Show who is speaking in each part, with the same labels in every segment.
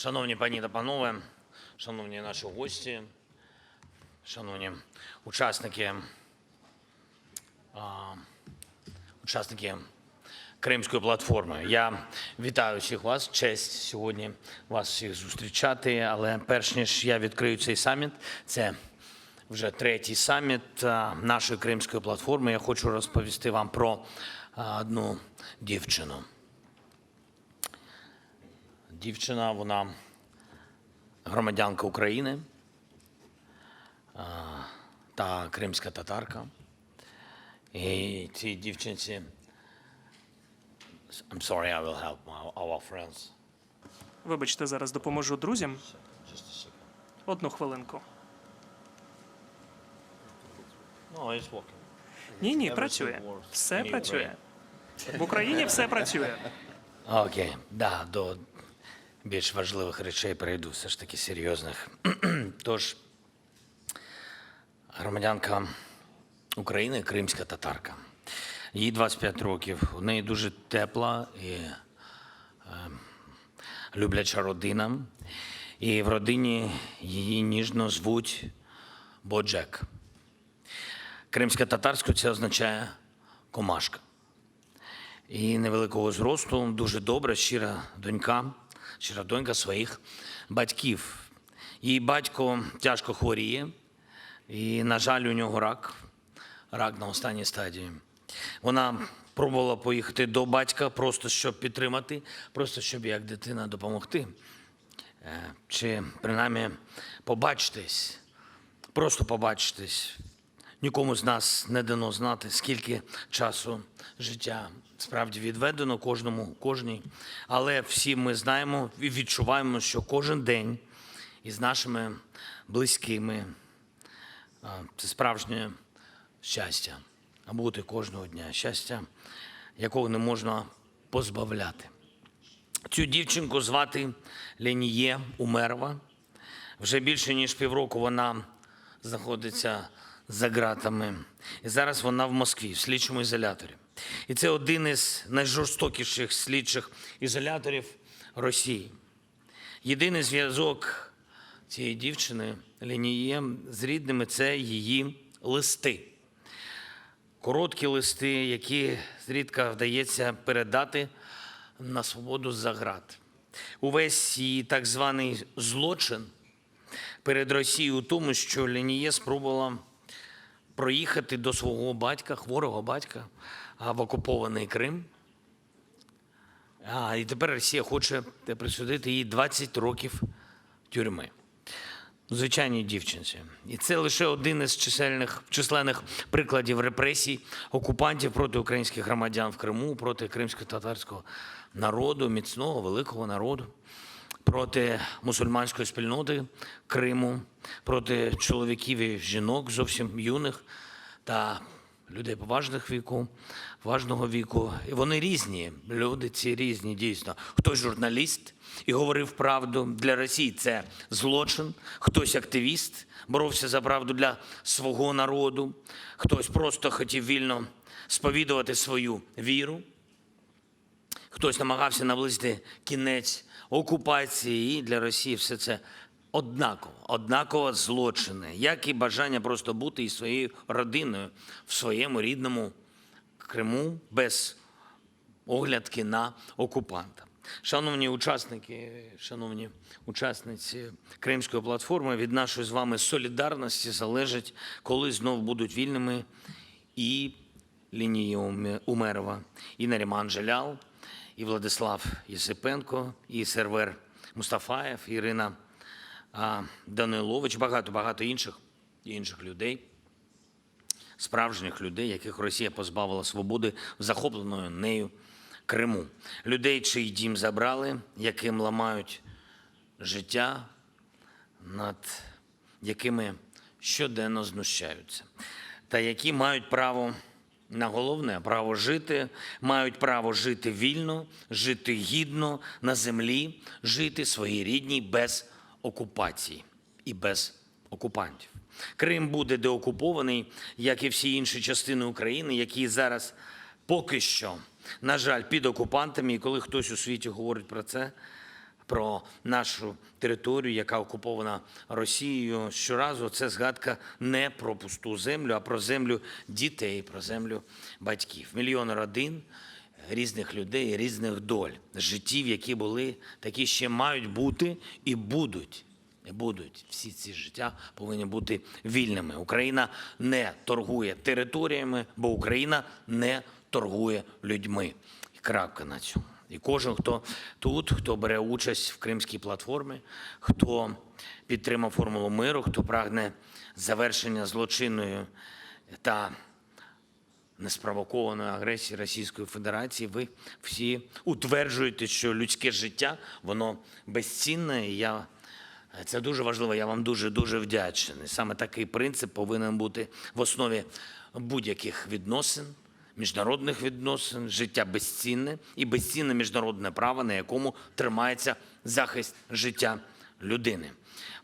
Speaker 1: Шановні пані та панове, шановні наші гості, шановні учасники, учасники Кримської платформи. Я вітаю всіх вас. Честь сьогодні вас всіх зустрічати. Але перш ніж я відкрию цей саміт, це вже третій саміт нашої Кримської платформи. Я хочу розповісти вам про одну дівчину. Дівчина, вона громадянка України та кримська татарка. І цій дівчинці. I'm sorry, I will help our, our friends.
Speaker 2: Вибачте, зараз допоможу друзям. Одну хвилинку. Ні, ні, працює. Все працює. В Україні все працює.
Speaker 1: Окей, да, до більш важливих речей перейду, все ж таки серйозних. Тож, громадянка України, кримська татарка. Їй 25 років. У неї дуже тепла і е, любляча родина. І в родині її ніжно звуть Боджек. Кримська татарською це означає комашка і невеликого зросту, дуже добра, щира донька, щира донька своїх батьків. Її батько тяжко хворіє, і, на жаль, у нього рак, рак на останній стадії. Вона пробувала поїхати до батька, просто щоб підтримати, просто щоб як дитина допомогти. Е, Чи принаймні побачитись, просто побачитись. Нікому з нас не дано знати, скільки часу життя справді відведено кожному, кожній. Але всі ми знаємо і відчуваємо, що кожен день із нашими близькими це справжнє щастя. А бути кожного дня щастя, якого не можна позбавляти. Цю дівчинку звати Леніє Умерова. Вже більше ніж півроку вона знаходиться за ґратами. І зараз вона в Москві, в слідчому ізоляторі. І це один із найжорстокіших слідчих ізоляторів Росії. Єдиний зв'язок цієї дівчини Леніє з рідними це її листи. Короткі листи, які зрідка вдається передати на свободу за ґрат. Увесь її так званий злочин перед Росією у тому, що Леніє спробувала проїхати до свого батька, хворого батька, в окупований Крим. А, і тепер Росія хоче присудити їй 20 років тюрми. Звичайній дівчинці. І це лише один із чисельних, численних прикладів репресій окупантів проти українських громадян в Криму, проти кримсько-татарського народу, міцного великого народу, проти мусульманської спільноти Криму, проти чоловіків і жінок зовсім юних та людей поважних віку, поважного віку. І вони різні. Люди ці різні, дійсно. Хтось журналіст і говорив правду для Росії. Це злочин. Хтось активіст, боровся за правду для свого народу. Хтось просто хотів вільно сповідувати свою віру. Хтось намагався наблизити кінець окупації, і для Росії все це однаково, однаково злочини, як і бажання просто бути із своєю родиною в своєму рідному Криму без оглядки на окупанта. Шановні учасники, шановні учасниці Кримської платформи, від нашої з вами солідарності залежить, коли знов будуть вільними і Лінія Уме- Умерова, і Наріман Жалял, і Владислав Єсипенко, і сервер Мустафаєв, і Ірина Данилович, багато багато інших інших людей, справжніх людей, яких Росія позбавила свободи в захопленої нею Криму. Людей, чий дім забрали, яким ламають життя, над якими щоденно знущаються, та які мають право на головне право жити, мають право жити вільно, жити гідно на землі, жити своїй рідній без окупації і без окупантів. Крим буде деокупований, як і всі інші частини України, які зараз поки що, на жаль, під окупантами. І коли хтось у світі говорить про це, про нашу територію, яка окупована Росією, щоразу це згадка не про пусту землю, а про землю дітей, про землю батьків. Мільйони родин, різних людей, різних доль, життів, які були, такі ще мають бути і будуть. І будуть всі ці життя повинні бути вільними. Україна не торгує територіями, бо Україна не торгує людьми. І крапка на цьому. І кожен, хто тут, хто бере участь в Кримській платформі, хто підтримав формулу миру, хто прагне завершення злочинної та неспровокованої агресії Російської Федерації, ви всі утверджуєте, що людське життя воно безцінне. І я це дуже важливо. Я вам дуже дуже вдячний. Саме такий принцип повинен бути в основі будь-яких відносин, міжнародних відносин. Життя безцінне і безцінне міжнародне право, на якому тримається захист життя людини.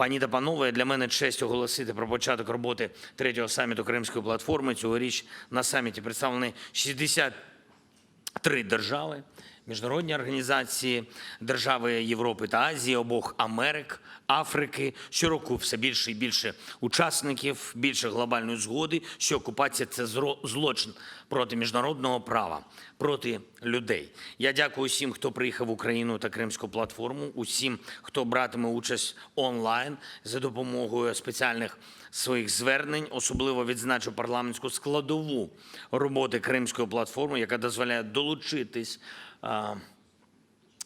Speaker 1: Пані та панове, для мене честь оголосити про початок роботи третього саміту Кримської платформи. Цьогоріч на саміті представлені 63 держави, міжнародні організації, держави Європи та Азії, обох Америк, Африки. Щороку все більше і більше учасників, більше глобальної згоди, що окупація це злочин проти міжнародного права, проти людей. Я дякую всім, хто приїхав в Україну та Кримську платформу, усім, хто братиме участь онлайн за допомогою спеціальних своїх звернень. Особливо відзначу парламентську складову роботи Кримської платформи, яка дозволяє долучитись.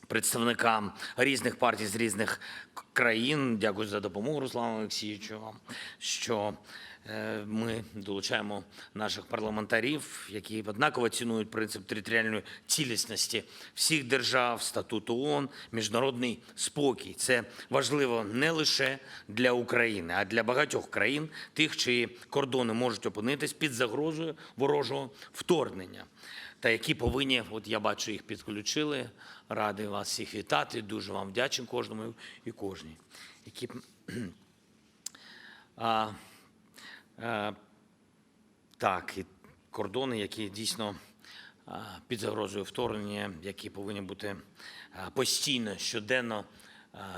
Speaker 1: представникам різних партій з різних країн. Дякую за допомогу, Руслану Олексійовичу, що ми долучаємо наших парламентарів, які однаково цінують принцип територіальної цілісності всіх держав, статуту ООН, міжнародний спокій. Це важливо не лише для України, а для багатьох країн, тих, чиї кордони можуть опинитись під загрозою ворожого вторгнення та які повинні, от я бачу, їх підключили. Радий вас всіх вітати. Дуже вам вдячний кожному і кожній. Які так, і кордони, які дійсно під загрозою вторгнення, які повинні бути постійно, щоденно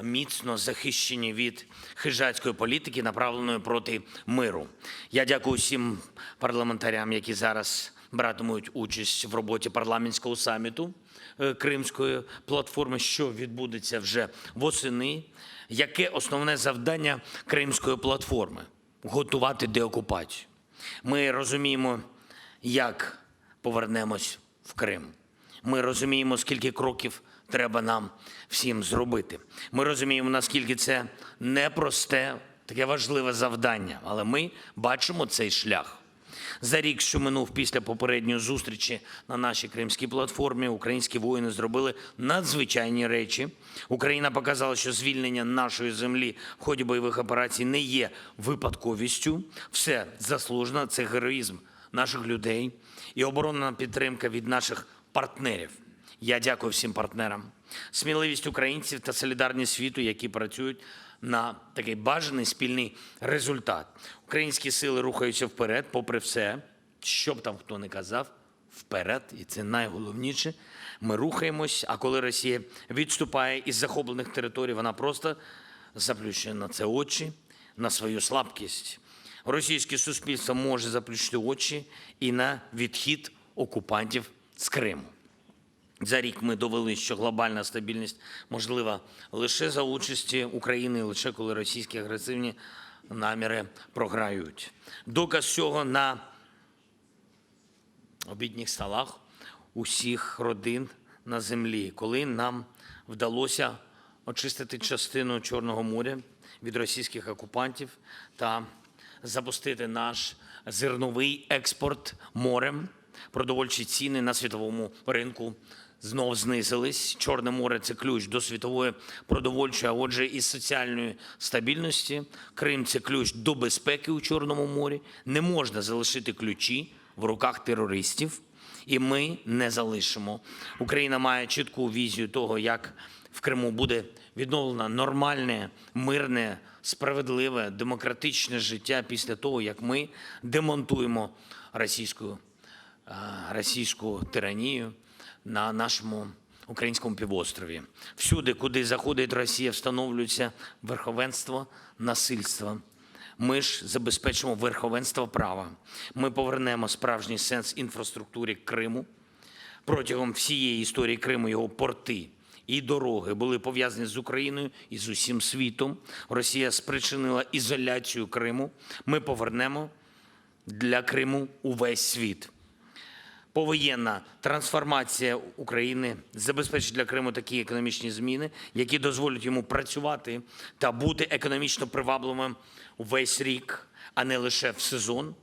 Speaker 1: міцно захищені від хижацької політики, направленої проти миру. Я дякую всім парламентарям, які зараз братимуть участь в роботі парламентського саміту е, Кримської платформи, що відбудеться вже восени. Яке основне завдання Кримської платформи? Готувати деокупацію. Ми розуміємо, як повернемось в Крим. Ми розуміємо, скільки кроків треба нам всім зробити. Ми розуміємо, наскільки це непросте, таке важливе завдання, але ми бачимо цей шлях. За рік, що минув після попередньої зустрічі на нашій кримській платформі, українські воїни зробили надзвичайні речі. Україна показала, що звільнення нашої землі в ході бойових операцій не є випадковістю. Все заслужено, це героїзм наших людей і оборонна підтримка від наших партнерів. Я дякую всім партнерам. Сміливість українців та солідарність світу, які працюють на такий бажаний спільний результат. Українські сили рухаються вперед, попри все, що б там хто не казав, вперед, і це найголовніше. Ми рухаємось. А коли Росія відступає із захоплених територій, вона просто заплющує на це очі, на свою слабкість. Російське суспільство може заплющити очі і на відхід окупантів з Криму. За рік ми довели, що глобальна стабільність можлива лише за участі України, лише коли російські агресивні наміри програють. Доказ цього на обідніх столах усіх родин на землі, коли нам вдалося очистити частину Чорного моря від російських окупантів та запустити наш зерновий експорт морем. Продовольчі ціни на світовому ринку знов знизились. Чорне море це ключ до світової продовольчої, а отже, і соціальної стабільності. Крим це ключ до безпеки у Чорному морі. Не можна залишити ключі в руках терористів, і ми не залишимо. Україна має чітку візію того, як в Криму буде відновлено нормальне, мирне, справедливе, демократичне життя після того, як ми демонтуємо російську, е, російську тиранію на нашому українському півострові. Всюди, куди заходить Росія, встановлюється верховенство насильства. Ми ж забезпечимо верховенство права. Ми повернемо справжній сенс інфраструктурі Криму. Протягом всієї історії Криму його порти і дороги були пов'язані з Україною і з усім світом. Росія спричинила ізоляцію Криму. Ми повернемо для Криму увесь світ. Повоєнна трансформація України забезпечить для Криму такі економічні зміни, які дозволять йому працювати та бути економічно привабливим увесь рік, а не лише в сезон.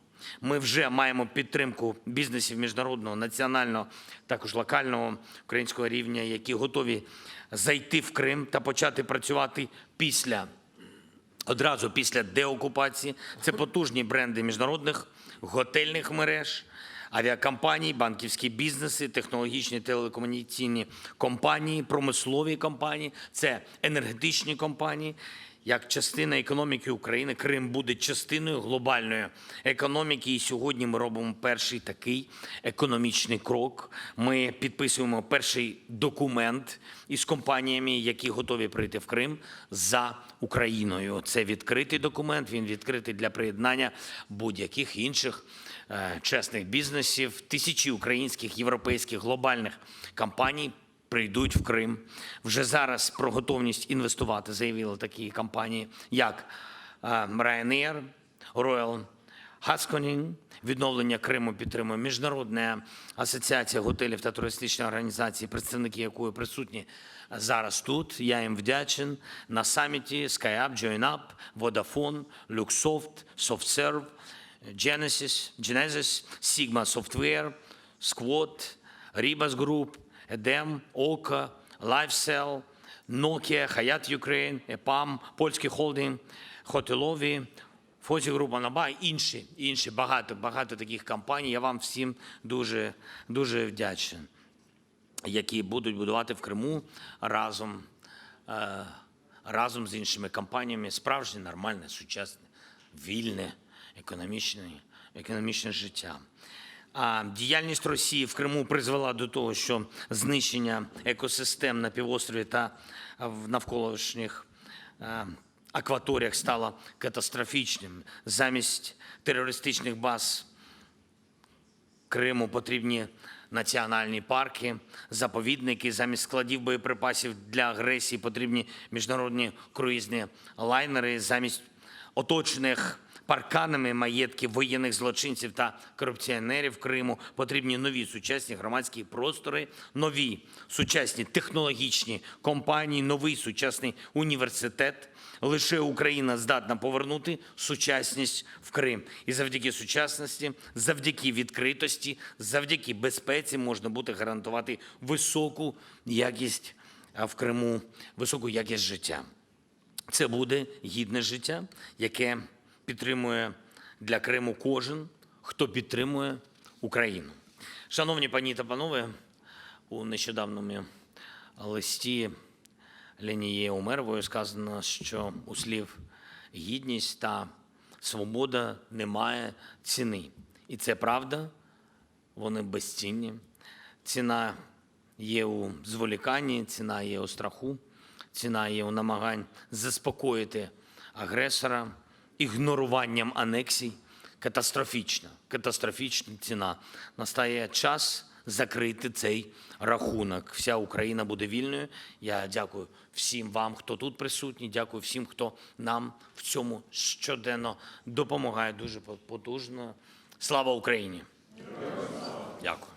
Speaker 1: Ми вже маємо підтримку бізнесів міжнародного, національного, також локального українського рівня, які готові зайти в Крим та почати працювати після Одразу після деокупації це потужні бренди міжнародних готельних мереж, авіакомпаній, банківські бізнеси, технологічні телекомунікаційні компанії, промислові компанії, це енергетичні компанії. Як частина економіки України, Крим буде частиною глобальної економіки. І сьогодні ми робимо перший такий економічний крок. Ми підписуємо перший документ із компаніями, які готові прийти в Крим за Україною. Це відкритий документ. Він відкритий для приєднання будь-яких інших е, чесних бізнесів. Тисячі українських, європейських, глобальних компаній прийдуть в Крим. Вже зараз про готовність інвестувати заявили такі компанії, як е, Ryanair, Royal Haskoning, відновлення Криму підтримує Міжнародна асоціація готелів та туристичних організацій, представники якої присутні зараз тут. Я їм вдячен на саміті SkyUp, JoinUp, Vodafone, Luxoft, SoftServe, Genesis, Genesis, Sigma Software, Squad, Ribas Group, Edem, Ока, LifeCell, Nokia, Hayat Ukraine, EPAM, Польський холдинг, Хотелові, Фозі Група Наба, інші, інші багато, багато таких компаній. Я вам всім дуже, дуже вдячний, які будуть будувати в Криму разом, е, разом з іншими компаніями справжнє, нормальне, сучасне, вільне, економічне, економічне життя. Діяльність Росії в Криму призвела до того, що знищення екосистем на півострові та в навколишніх е, акваторіях стало катастрофічним. Замість терористичних баз Криму потрібні національні парки, заповідники. Замість складів боєприпасів для агресії потрібні міжнародні круїзні лайнери. Замість оточених парканами маєтків воєнних злочинців та корупціонерів Криму потрібні нові сучасні громадські простори, нові сучасні технологічні компанії, новий сучасний університет. Лише Україна здатна повернути сучасність в Крим. І завдяки сучасності, завдяки відкритості, завдяки безпеці можна буде гарантувати високу якість в Криму, високу якість життя. Це буде гідне життя, яке підтримує для Криму кожен, хто підтримує Україну. Шановні пані та панове, у нещодавному листі Леніє Умеровою сказано, що у слів гідність та свобода немає ціни. І це правда, вони безцінні. Ціна є у зволіканні, ціна є у страху, ціна є у намагань заспокоїти агресора, ігноруванням анексій. Катастрофічна, катастрофічна ціна. Настає час закрити цей рахунок. Вся Україна буде вільною. Я дякую всім вам, хто тут присутній. Дякую всім, хто нам в цьому щоденно допомагає дуже потужно. Слава Україні! Дякую.